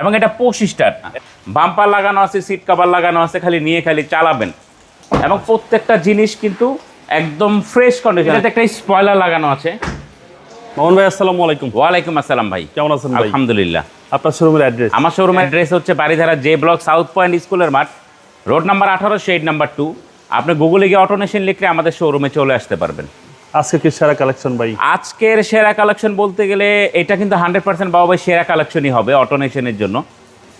এবং এটা পঁচিশটার বাম্পার লাগানো আছে সিট কভার লাগানো আছে খালি নিয়ে খালি চালাবেন। এবং প্রত্যেকটা জিনিস কিন্তু একদম ফ্রেশ কন্ডিশন এটাতে একটা স্পয়লার লাগানো আছে। মোহন ভাই আসসালামু আলাইকুম। ওয়ালাইকুম আসসালাম ভাই। কেমন আছেন ভাই? আলহামদুলিল্লাহ। আপনার শোরুমের অ্যাড্রেস আমার শোরুমের অ্যাড্রেস হচ্ছে Baridhara J block South Point স্কুলের মাঠ। রোড নাম্বার আঠারো শেড নাম্বার টু আপনি গুগলে গিয়ে অটোনেশন লিখলে আমাদের শোরুমে চলে আসতে পারবেন। আজকে কি সেরা কালেকশন ভাই? আজকের সেরা কালেকশন বলতে গেলে এটা কিন্তু হান্ড্রেড পার্সেন্ট বাবা ভাই সেরা কালেকশনই হবে অটোনেশনের জন্য।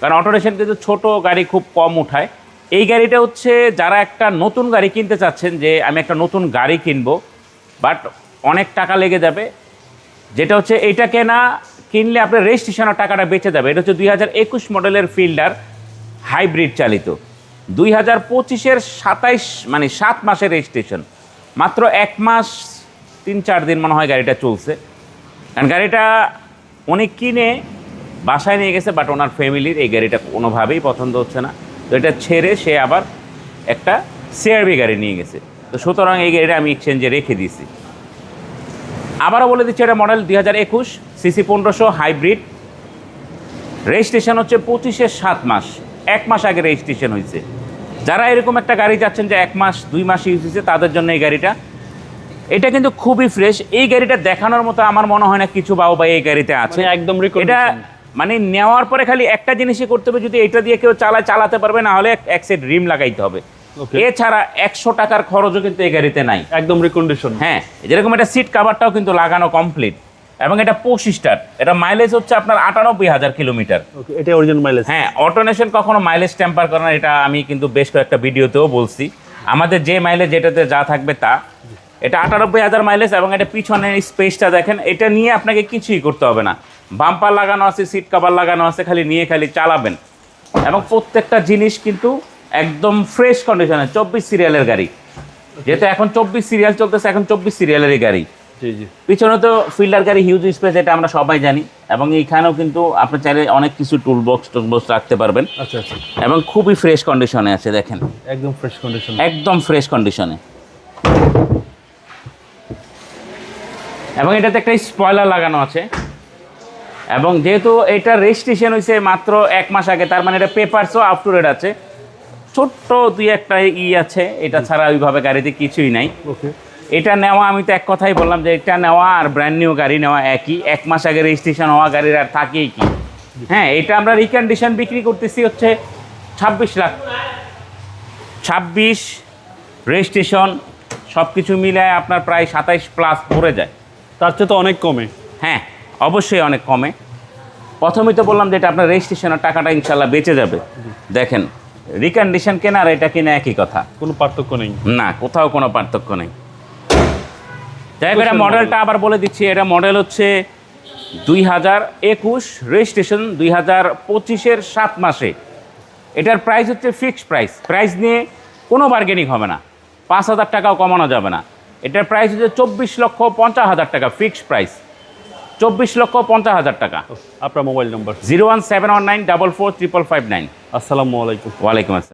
কারণ অটোনেশন কিন্তু ছোট গাড়ি খুব কম উঠায়। এই গাড়িটা হচ্ছে যারা একটা নতুন গাড়ি কিনতে চাচ্ছেন যে আমি একটা নতুন গাড়ি কিনবো বাট অনেক টাকা লেগে যাবে। যেটা হচ্ছে এইটা কেনা, কিনলে আপনার রেজিস্ট্রেশনের টাকাটা বেঁচে যাবে। এটা হচ্ছে দুই হাজার একুশ মডেলের ফিল্ডার হাইব্রিড চালিত। দুই হাজার পঁচিশের সাতাইশ মানে সাত মাসের রেজিস্ট্রেশন। মাত্র এক মাস তিন চার দিন মনে হয় গাড়িটা চলছে। কারণ গাড়িটা উনি কিনে বাসায় নিয়ে গেছে বাট ওনার ফ্যামিলির এই গাড়িটা কোনোভাবেই পছন্দ হচ্ছে না। তো এটা ছেড়ে সে আবার একটা সিআরবি গাড়ি নিয়ে গেছে। তো সুতরাং এই গাড়িটা আমি এক্সচেঞ্জে রেখে দিয়েছি। আবারও বলে দিচ্ছি, এটা মডেল দুই হাজার একুশ সিসি পনেরোশো হাইব্রিড রেজিস্ট্রেশন হচ্ছে পঁচিশের সাত মাস। এক মাস আগে রেজিস্ট্রেশন হয়েছে। যারা এরকম একটা গাড়ি যাচ্ছেন যে এক মাস, দুই মাস ইউজ হয়েছে, তাদের জন্য এই গাড়িটা এটা কিন্তু খুবই ফ্রেশ এই গাড়িটা দেখানোর মতো আমার মনে হয় না কিছু বাবু ভাই এই গাড়িতে আছে। মানে একদম এটা মানে নেওয়ার পরে খালি একটা জিনিসই করতে হবে যদি এটা দিয়ে কেউ চালায় চালাতে পারবে না হলে এক সেট রিম লাগাইতে হবে। এছাড়া একশো টাকার খরচও কিন্তু এই গাড়িতে নাই। একদম রিকন্ডিশন হ্যাঁ যেরকম এটা সিট কাভারটাও কিন্তু লাগানো কমপ্লিট এবং এটা পঁচিশটার এটা মাইলেজ হচ্ছে আপনার আটানব্বই হাজার কিলোমিটার এটা অরিজিনাল মাইলেজ হ্যাঁ অটোনেশন কখনো মাইলেজ টেম্পার করে না এটা আমি কিন্তু বেশ কয়েকটা ভিডিওতেও বলছি। আমাদের যে মাইলেজ যেটাতে যা থাকবে তা। এটা আটানব্বই হাজার মাইলেজ এবং এটা পিছনের স্পেসটা দেখেন এটা নিয়ে আপনাকে কিছুই করতে হবে না। বাম্পার লাগানো আছে সিট কাভার লাগানো আছে খালি নিয়ে খালি চালাবেন। এবং প্রত্যেকটা জিনিস কিন্তু একদম ফ্রেশ কন্ডিশনে চব্বিশ সিরিয়ালের গাড়ি। যেহেতু এখন চব্বিশ সিরিয়াল চলতেছে এখন চব্বিশ সিরিয়ালেরই গাড়ি। পিছনে তো ফিল্ডার গাড়ি হিউজ স্পেস এটা আমরা সবাই জানি। এবং এইখানেও কিন্তু আপনি চাইলে অনেক কিছু টুল বক্স টুল বক্স রাখতে পারবেন। আচ্ছা আচ্ছা। এবং খুবই ফ্রেশ কন্ডিশনে আছে দেখেন। একদম ফ্রেশ কন্ডিশন একদম ফ্রেশ কন্ডিশনে এবং এটাতে একটা স্পয়লার লাগানো আছে। এবং যেহেতু এটা রেজিস্ট্রেশন হয়েছে মাত্র এক মাস আগে তার মানে এটা পেপারসও আপ টু ডেট আছে। ছোট্ট দুই একটা ই আছে এটা ছাড়া ওইভাবে গাড়িতে কিছুই নাই। ওকে এটা নেওয়া আমি তো এক কথাই বললাম যে এটা নেওয়া আর ব্র্যান্ড নিউ গাড়ি নেওয়া একই। এক মাস আগে রেজিস্ট্রেশন হওয়া গাড়ির আর থাকেই কি? হ্যাঁ এটা আমরা রিকন্ডিশন বিক্রি করতেছি হচ্ছে ছাব্বিশ লাখ। ছাব্বিশ রেজিস্ট্রেশন সব কিছু মিলায় আপনার প্রায় সাতাইশ প্লাস পড়ে যায়। তার চেয়ে তো অনেক কমে। হ্যাঁ অবশ্যই অনেক কমে। প্রথমেই তো বললাম যে এটা আপনার রেজিস্ট্রেশনের টাকাটা ইনশাল্লাহ বেঁচে যাবে। দেখেন রিকন্ডিশন কেনা আর এটা কিনা একই কথা। কোনো পার্থক্য নেই। না কোথাও কোনো পার্থক্য নেই। যাই হোক এটা মডেলটা আবার বলে দিচ্ছি এটা মডেল হচ্ছে দুই হাজার একুশ রেজিস্ট্রেশন দুই হাজার পঁচিশের সাত মাসে। এটার প্রাইস হচ্ছে ফিক্সড প্রাইস প্রাইস নিয়ে কোনো বার্গেনিং হবে না। পাঁচ হাজার টাকাও কমানো যাবে না। এটার প্রাইস হচ্ছে চব্বিশ লক্ষ পঞ্চাশ হাজার টাকা ফিক্সড প্রাইস চব্বিশ লক্ষ পঞ্চাশ হাজার টাকা। আপনার mobile number zero one seven one nine double four triple five nine. আসসালামু আলাইকুম। ওয়ালাইকুম আসসালাম।